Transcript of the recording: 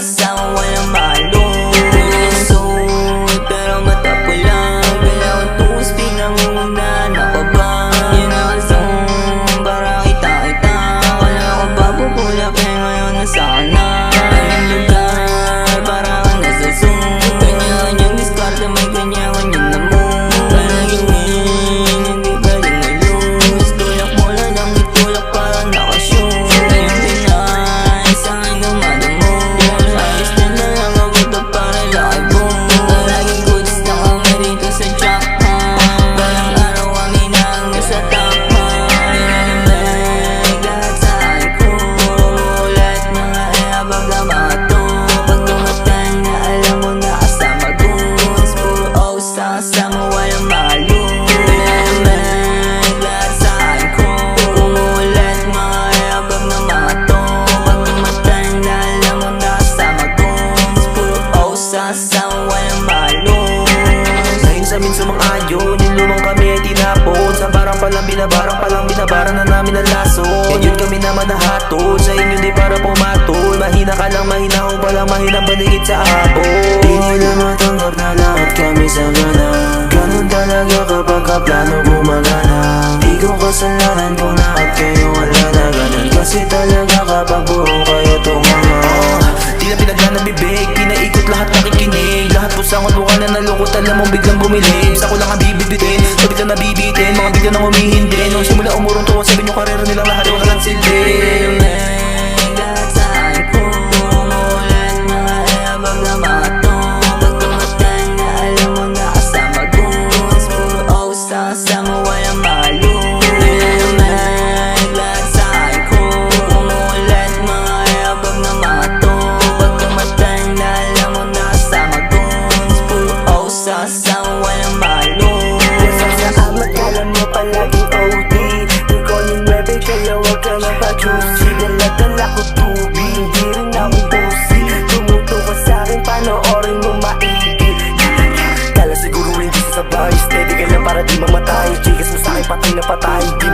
someone in my. Amin sa mga ayon. Nilumang kami ay tinapon. Sa barang palang binabarang palang binabarang na namin ang laso. Ngayon kami naman nahatol Sa inyo di para pumatol. Mahina ka lang mahina ko palang mahina paligid sa hapon Tapos ang unukan na nalungkot alam mo biglang bumilip Sa ko lang ang bibibitin. So biglang nabibitin Mga biglang nang umihindi. Nung simula umurong to Sabi nyo karera nilang lahat. juicy Dalagan ako tubig, hindi rin ako bossy Tumutuwa sa'kin, panoorin mo maigi. Kala siguro hindi sa sabay. Steady ka lang para di mamatay. Chigas mo sa'kin, patay na patay.